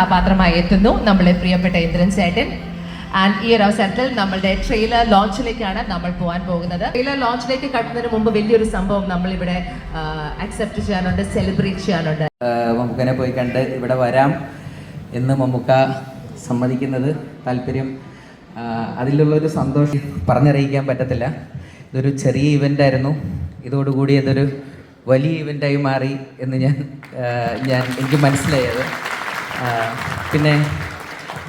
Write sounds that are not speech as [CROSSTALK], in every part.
കഥാപാത്രമായി എത്തുന്നു നമ്മളെ പ്രിയപ്പെട്ട ഇന്ദ്രൻ ചേട്ടൻ. ആൻഡ് ഈ ഒരു അവസരത്തിൽ നമ്മളുടെ ട്രെയിലർ ലോഞ്ചിലേക്കാണ് നമ്മൾ പോകാൻ പോകുന്നത്. ട്രെയിലർ ലോഞ്ചിലേക്ക് കടന്നതിന് മുമ്പ് വലിയൊരു സംഭവം നമ്മൾ ഇവിടെ അക്സെപ്റ്റ് ചെയ്യാനുണ്ട് സെലിബ്രേറ്റ് ചെയ്യാനുണ്ട്. മമ്മൂക്കനെ പോയി കണ്ട് ഇവിടെ വരാം എന്ന് മമ്മൂക്ക സമ്മതിക്കുന്നത് താല്പര്യം അതിലുള്ളൊരു സന്തോഷം പറഞ്ഞറിയിക്കാൻ പറ്റത്തില്ല. ഇതൊരു ചെറിയ ഇവന്റ് ആയിരുന്നു. ഇതോടുകൂടി അതൊരു വലിയ ഇവന്റായി മാറി എന്ന് ഞാൻ ഞാൻ എനിക്ക് മനസ്സിലായത്. പിന്നെ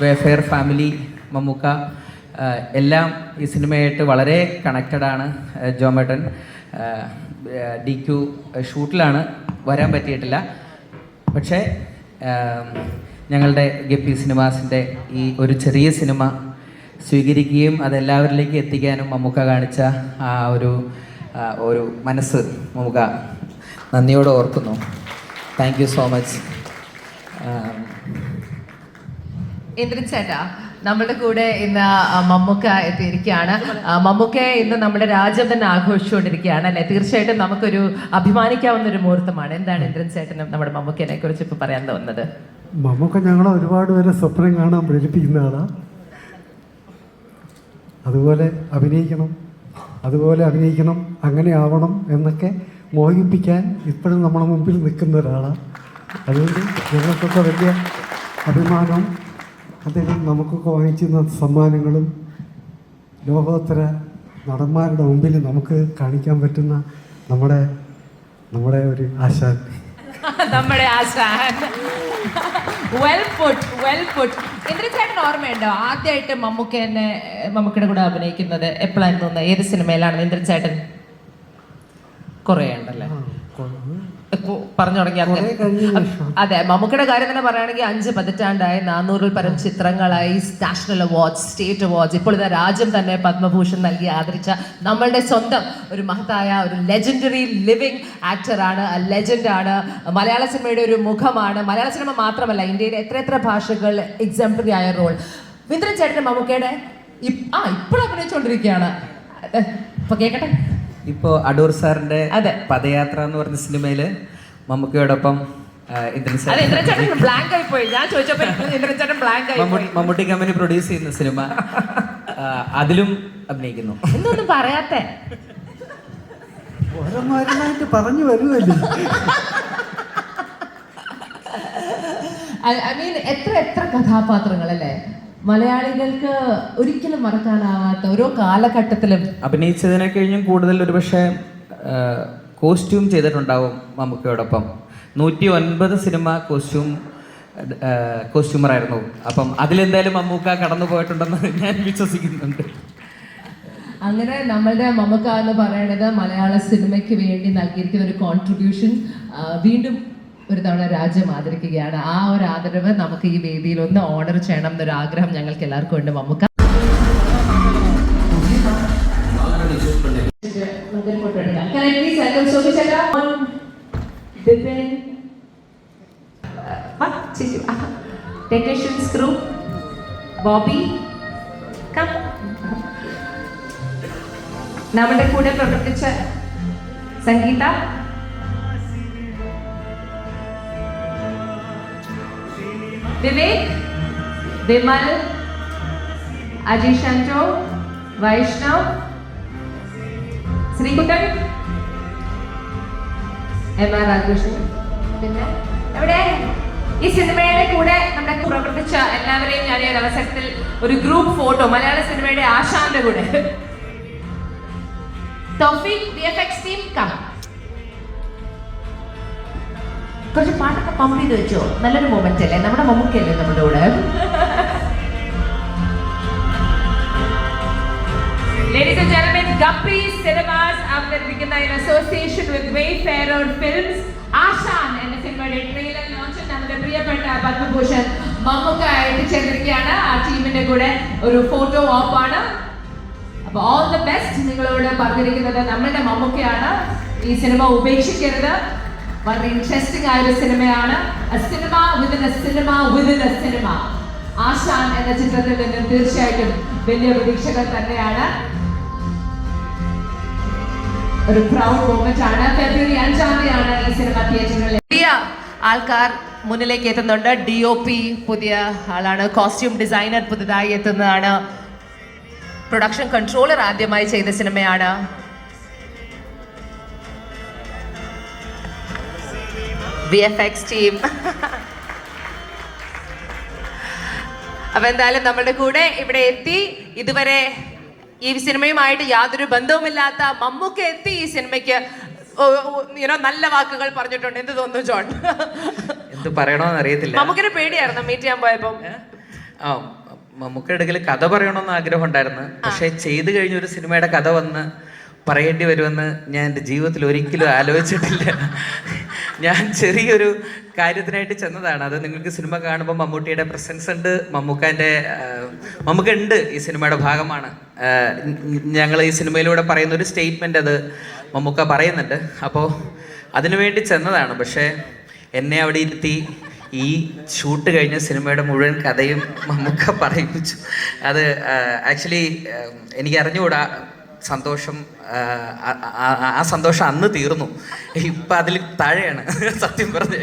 വെഫെയർ ഫാമിലി മമ്മൂക്ക എല്ലാം ഈ സിനിമയായിട്ട് വളരെ കണക്റ്റഡ് ആണ് ജോമേട്ടൻ. ഡി ക്യു ഷൂട്ടിലാണ് വരാൻ പറ്റിയിട്ടില്ല. പക്ഷേ ഞങ്ങളുടെ ഗപ്പി സിനിമാസിന്റെ ഈ ഒരു ചെറിയ സിനിമ സ്വീകരിക്കുകയും അതെല്ലാവരിലേക്ക് എത്തിക്കാനും മമ്മൂക്ക കാണിച്ച ആ ഒരു ഒരു മനസ്സ് മമ്മൂക്ക നന്ദിയോടെ ഓർക്കുന്നു. Thank you so much Indran ചേട്ടാ നമ്മുടെ കൂടെ ഇന്ന് മമ്മൂക്ക എത്തിയിരിക്കുകയാണ്. മമ്മൂക്ക ഇന്ന് നമ്മുടെ രാജ്യം തന്നെ ആഘോഷിച്ചുകൊണ്ടിരിക്കുകയാണ് അല്ലെ? തീർച്ചയായിട്ടും നമുക്കൊരു അഭിമാനിക്കാവുന്ന ഒരു മുഹൂർത്തമാണ്. എന്താണ് ഇന്ദ്രൻ ചേട്ടനും നമ്മുടെ മമ്മൂക്കനെ കുറിച്ച് ഇപ്പൊ പറയാൻ തോന്നുന്നത്? മമ്മൂക്ക ഞങ്ങളെ ഒരുപാട് പേരെ സ്വപ്നം കാണാൻ പ്രേരിപ്പിക്കുന്ന ആളാണ് അതുപോലെ അഭിനയിക്കണം അതുപോലെ അഭിനയിക്കണം അങ്ങനെ ആവണം എന്നൊക്കെ മോഹിപ്പിക്കാൻ ഇപ്പോഴും നമ്മുടെ മുമ്പിൽ നിൽക്കുന്ന ഒരാളാണ് അതുകൊണ്ട് ഞങ്ങൾക്കൊക്കെ വലിയ അഭിമാനം. അദ്ദേഹം നമുക്കൊക്കെ വാങ്ങിച്ചിരുന്ന സമ്മാനങ്ങളും ലോകോത്തര നടന്മാരുടെ മുമ്പിൽ നമുക്ക് കാണിക്കാൻ പറ്റുന്ന നമ്മുടെ നമ്മുടെ ഒരു ആശാൻ. നമ്മുടെ ആശാൻ. വെൽ പുട്ട് വെൽ പുട്ട് ഇന്ദ്രചേട്ടൻ ഓർമ്മയുണ്ടോ? ആദ്യമായിട്ട് മമ്മൂക്കനെ മമ്മൂക്കയുടെ കൂടെ അഭിനയിക്കുന്നത് എപ്പോഴായിരുന്നു തോന്നുന്നത് ഏത് സിനിമയിലാണ് ഇന്ദ്രൻ ചേട്ടൻ കുറേ ഉണ്ടല്ലേ പറഞ്ഞു തുടങ്ങിയ കുറേ അതെ മമ്മൂക്കയുടെ കാര്യം തന്നെ പറയുകയാണെങ്കിൽ അഞ്ച് പതിറ്റാണ്ടായി നാനൂറിൽ പരം ചിത്രങ്ങളായി നാഷണൽ അവാർഡ്സ് സ്റ്റേറ്റ് അവാർഡ്സ്. ഇപ്പോൾ ഇതാ രാജ്യം തന്നെ പത്മഭൂഷൺ നൽകി ആദരിച്ച നമ്മളുടെ സ്വന്തം ഒരു മഹത്തായ ഒരു ലെജൻഡറി ലിവിങ് ആക്ടറാണ് ലെജൻഡാണ് മലയാള സിനിമയുടെ ഒരു മുഖമാണ്. മലയാള സിനിമ മാത്രമല്ല ഇന്ത്യയിലെ എത്ര എത്ര ഭാഷകൾ എക്സാംപ്ലറി ആയ റോൾ വിന്ദ്രൻ ചേട്ടൻ മമ്മൂക്കയുടെ ആ ഇപ്പോഴും അഭിനയിച്ചുകൊണ്ടിരിക്കുകയാണ്. അപ്പൊ കേക്കട്ടെ? ഇപ്പോൾ അടൂർ സാറിന്റെ അതെ. പദയാത്ര എന്ന് പറഞ്ഞ സിനിമയിൽ മമ്മൂക്കയോടൊപ്പം [LAUGHS] മമ്മൂട്ടി കമ്പനി പ്രൊഡ്യൂസ് ചെയ്യുന്ന സിനിമ. അതിലും അഭിനയിക്കുന്നു. എന്തൊന്നും പറയാത്തെ? പറഞ്ഞു വരുമല്ലേ ഐ മീൻ എത്ര എത്ര കഥാപാത്രങ്ങൾ അല്ലേ മലയാളികൾക്ക് ഒരിക്കലും മറക്കാനാവാത്ത ഓരോ കാലഘട്ടത്തിലും. അഭിനയിച്ചതിനെ കഴിഞ്ഞും കൂടുതൽ ഒരു പക്ഷേ കോസ്റ്റ്യൂം ചെയ്തിട്ടുണ്ടാവും മമ്മൂക്കയോടൊപ്പം. നൂറ്റി ഒൻപത് സിനിമ കോസ്റ്റ്യൂം കോസ്റ്റ്യൂമറായിരുന്നു. അപ്പം അതിലെന്തായാലും മമ്മൂക്ക കടന്നു പോയിട്ടുണ്ടെന്ന് ഞാൻ വിശ്വസിക്കുന്നുണ്ട്. അങ്ങനെ നമ്മളുടെ മമ്മക്ക എന്ന് പറയുന്നത് മലയാള സിനിമയ്ക്ക് വേണ്ടി നൽകിയിരിക്കുന്ന ഒരു കോൺട്രിബ്യൂഷൻ വീണ്ടും ഒരു തവണ രാജ്യം ആദരിക്കുകയാണ് ആ ഒരു ആദരവ് നമുക്ക് ഈ വേദിയിൽ ഒന്ന് ഓണർ ചെയ്യണം എന്നൊരു ആഗ്രഹം ഞങ്ങൾക്ക് എല്ലാവർക്കും ഉണ്ട് മമ്മൂക്ക. നമ്മുടെ കൂടെ പ്രവർത്തിച്ച സംഗീത വിവേക് വിമൽ അജീഷ് ആന്റോ വൈഷ്ണവ് ശ്രീകുട്ടൻ എം ആർ രാജകൃഷ്ണൻ പിന്നെ? എവിടെ? ഈ സിനിമയുടെ കൂടെ നമ്മുടെ പ്രവർത്തിച്ച എല്ലാവരെയും ഞാൻ ഈ ഒരു അവസരത്തിൽ ഒരു ഗ്രൂപ്പ് ഫോട്ടോ മലയാള സിനിമയുടെ ആശാന്റെ കൂടെ. ടോഫിക് എഫ് എക്സ് ടീം കം കുറച്ച് പാട്ടൊക്കെ പമ്പ് ചെയ്ത് വെച്ചോ? നല്ലൊരു മൊമെന്റ് അല്ലേ? നമ്മുടെ മമ്മൂക്കല്ലേ നമ്മുടെ കൂടെ? Ladies and gentlemen, Guppy Cinemas അവതരിപ്പിക്കുന്ന in association with Wayfarer Films. എന്ന സിനിമയുടെ ട്രെയിലർ ലോഞ്ച് നമ്മുടെ പ്രിയപ്പെട്ട പത്മഭൂഷൺ മമ്മൂക്ക എത്തിച്ചേർന്നിരിക്കുകയാണ് ആ ടീമിന്റെ കൂടെ ഒരു ഫോട്ടോ ഓപ്പ് ആണ്. അപ്പൊ ഓൾ ദ ബെസ്റ്റ് നിങ്ങളോട് പറഞ്ഞിരിക്കുന്നത് നമ്മളുടെ മമ്മൂക്കയാണ്. ഈ സിനിമ ഉപേക്ഷിക്കരുത്. വളരെ ഇൻട്രസ്റ്റിംഗ് ആയ ഒരു സിനിമയാണ് cinema within cinema within cinema Aashaan എന്ന ചിത്രത്തിൽ നിന്നും തീർച്ചയായിട്ടും വലിയ പ്രതീക്ഷകൾ തന്നെയാണ്. ഒരു പ്രൗഡ് മൂമെന്റ് ആണ്. ഫെബ്രുവരി അഞ്ചാം തീയതിയാണ് ഈ സിനിമ തിയേറ്ററുകളിൽ ആൾക്കാർ മുന്നിലേക്ക് എത്തുന്നുണ്ട്. ഡി ഒ പി പുതിയ ആളാണ്. കോസ്റ്റ്യൂം ഡിസൈനർ പുതുതായി എത്തുന്നതാണ്. പ്രൊഡക്ഷൻ കൺട്രോളർ ആദ്യമായി ചെയ്ത സിനിമയാണ് വി എഫ് എക്സ് ടീം അപ്പൊ എന്തായാലും നമ്മുടെ കൂടെ ഇവിടെ എത്തി. ഇതുവരെ ഈ സിനിമയുമായിട്ട് യാതൊരു ബന്ധവുമില്ലാത്ത മമ്മൂക്ക എത്തി ഈ സിനിമയ്ക്ക്. യുനോ നല്ല വാക്കുകൾ പറഞ്ഞിട്ടുണ്ട്. എന്ത് തോന്നുന്നു ജോൺ? എന്ത് പറയണമെന്ന് അറിയത്തില്ല. മമ്മൂക്കിന് പേടിയായിരുന്നു മീറ്റ് ചെയ്യാൻ പോയപ്പോ. ആ മമ്മൂക്കയുടെ ഇടയിൽ കഥ പറയണമെന്ന് ആഗ്രഹം ഉണ്ടായിരുന്നു പക്ഷെ ചെയ്തു കഴിഞ്ഞ ഒരു സിനിമയുടെ കഥ വന്ന് പറയേണ്ടി വരുമെന്ന് ഞാൻ എന്റെ ജീവിതത്തിൽ ഒരിക്കലും ആലോചിച്ചിട്ടില്ല. ഞാൻ ചെറിയൊരു കാര്യത്തിനായിട്ട് ചെന്നതാണ്. അത് നിങ്ങൾക്ക് സിനിമ കാണുമ്പോൾ മമ്മൂട്ടിയുടെ പ്രസൻസ് ഉണ്ട്. മമ്മൂക്കാന്റെ മമ്മൂക്ക ഉണ്ട് ഈ സിനിമയുടെ ഭാഗമാണ്. ഞങ്ങൾ ഈ സിനിമയിലൂടെ പറയുന്ന ഒരു സ്റ്റേറ്റ്മെന്റ് അത് മമ്മൂക്ക പറയുന്നുണ്ട്. അപ്പോൾ അതിനുവേണ്ടി ചെന്നതാണ്. പക്ഷേ എന്നെ അവിടെ ഇരുത്തി ഈ ഷൂട്ട് കഴിഞ്ഞ സിനിമയുടെ മുഴുവൻ കഥയും മമ്മൂക്ക പറയിപ്പിച്ചു. അത് ആക്ച്വലി എനിക്ക് അറിഞ്ഞുകൂടാ സന്തോഷം ആ, സന്തോഷം അന്ന് തീർന്നു. ഇപ്പം അതിൽ താഴെയാണ് സത്യം പറഞ്ഞു.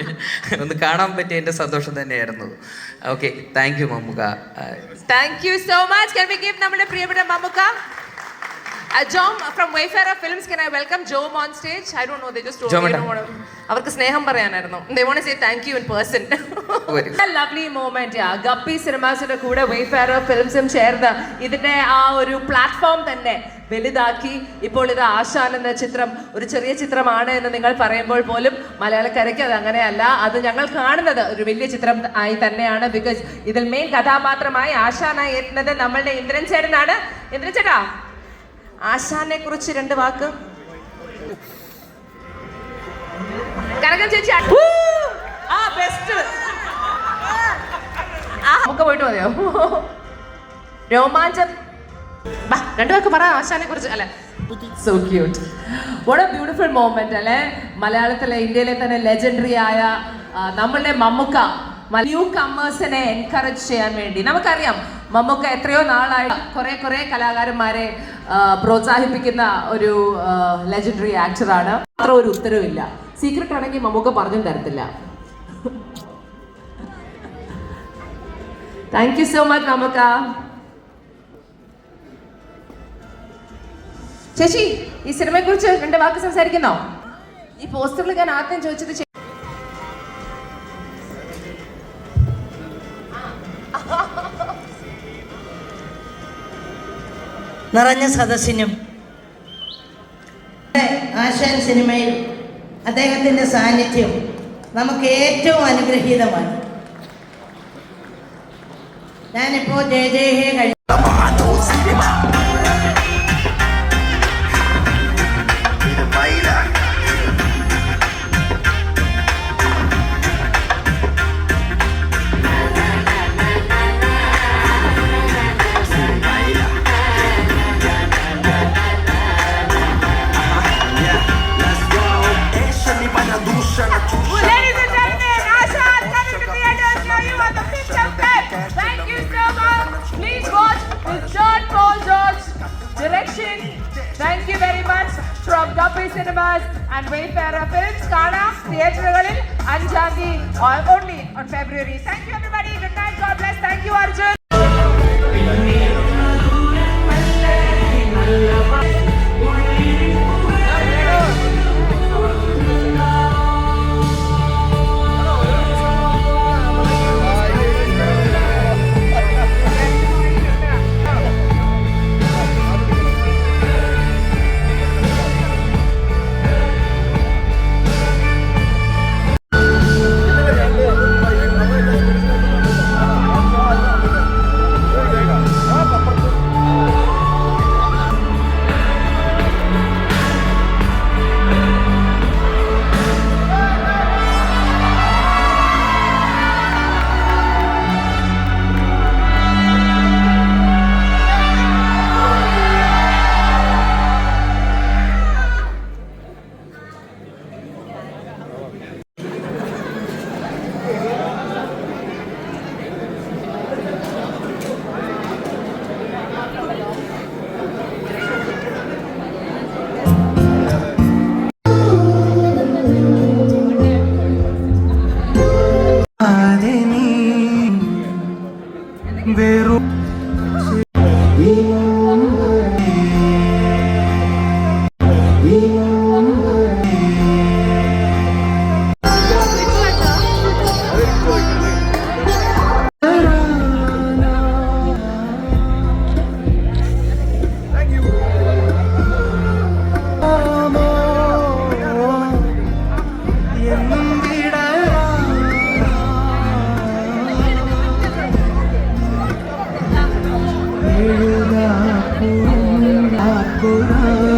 ഒന്ന് കാണാൻ പറ്റിയ എന്റെ സന്തോഷം തന്നെയായിരുന്നു. Okay thank you Mammukka. ആ, താങ്ക് യു സോ മച്ച് നമ്മുടെ പ്രിയപ്പെട്ട Mammukka? Jom from Wayfarer Films can I welcome Jom on stage I don't know they just. അവർക്ക് സ്നേഹം പറയാനായിരുന്നു. They won't say thank you in person. Lovely moment Guppy സിനിമാസിന്റെ കൂടെ വൈഫെയർ ഫിലിംസും ചേർന്ന് ഇതിന്റെ ആ ഒരു പ്ലാറ്റ്ഫോം തന്നെ വലുതാക്കി. ഇപ്പോൾ ഇത് ആശാൻ എന്ന ചിത്രം ഒരു ചെറിയ ചിത്രമാണ് എന്ന് നിങ്ങൾ പറയുമ്പോൾ പോലും മലയാളക്കരയ്ക്ക് അത് അങ്ങനെയല്ല. അത് ഞങ്ങൾ കാണുന്നത് ഒരു വലിയ ചിത്രം ആയി തന്നെയാണ് ബിക്കോസ് ഇതിൽ മെയിൻ കഥാപാത്രമായി ആശാനായി എത്തുന്നത് നമ്മളുടെ ഇന്ദ്രൻ ചേട്ടനാണ്. ഇന്ദ്രൻ ചേട്ടാ. ആശാനെ കുറിച്ച് രണ്ട് വാക്ക്. കനകം ചേച്ചി ആ ബെസ്റ്റ് ആ നമുക്ക് പോയിട്ട് മതിയോ? രോമാഞ്ചം. രണ്ടു വാക്ക് പറ ആശാനെ കുറിച്ച് അല്ലെ? So cute what a beautiful moment അല്ലെ? മലയാളത്തിലെ ഇന്ത്യയിലെ തന്നെ ലെജൻഡറി ആയ നമ്മളുടെ മമ്മുക്ക. ന്യൂ കമ്മേഴ്സിനെ എൻകറേജ് ചെയ്യാൻ വേണ്ടി. നമുക്കറിയാം മമ്മുക്ക എത്രയോ നാളായി കുറെ കുറെ കലാകാരന്മാരെ പ്രോത്സാഹിപ്പിക്കുന്ന ഒരു ലെജൻഡറി ആക്ടറാണ് അത്ര ഒരു ഉത്തരവില്ല. സീക്രട്ട് ആണെങ്കിൽ മമ്മൂക്ക പറഞ്ഞു തരത്തില്ല. Thank you so much Mammukka. ചേച്ചി ഈ സിനിമയെ കുറിച്ച് രണ്ട് വാക്ക് സംസാരിക്കുന്നോ? ഈ പോസ്റ്ററിൽ ഞാൻ ആദ്യം ചോദിച്ചത് നിറഞ്ഞ സദസ്സിനും ആശാൻ സിനിമയിൽ അദ്ദേഹത്തിന്റെ സാന്നിധ്യം നമുക്ക് ഏറ്റവും അനുഗ്രഹീതമാണ്. ഞാനിപ്പോൾ Jaya Jaya Hey much from Guppy Cinemas and Wayfarer Films. കാണാം തിയേറ്ററുകളിൽ അഞ്ചാം തീയതി only on February. Thank you everybody. Good night. God bless. Thank you Arjun. Oh.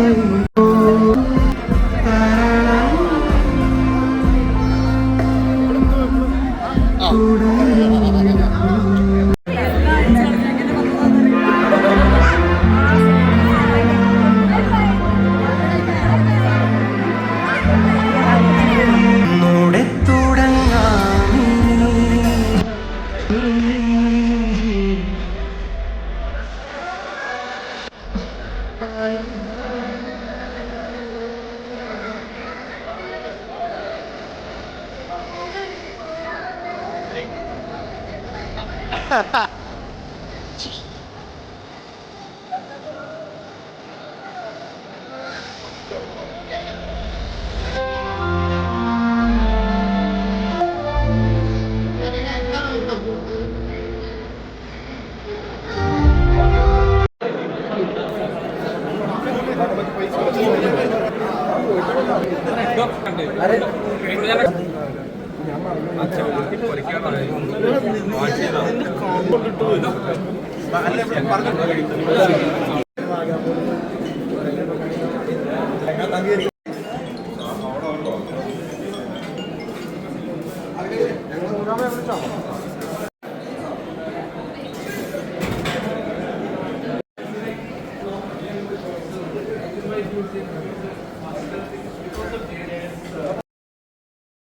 Yeah, part of.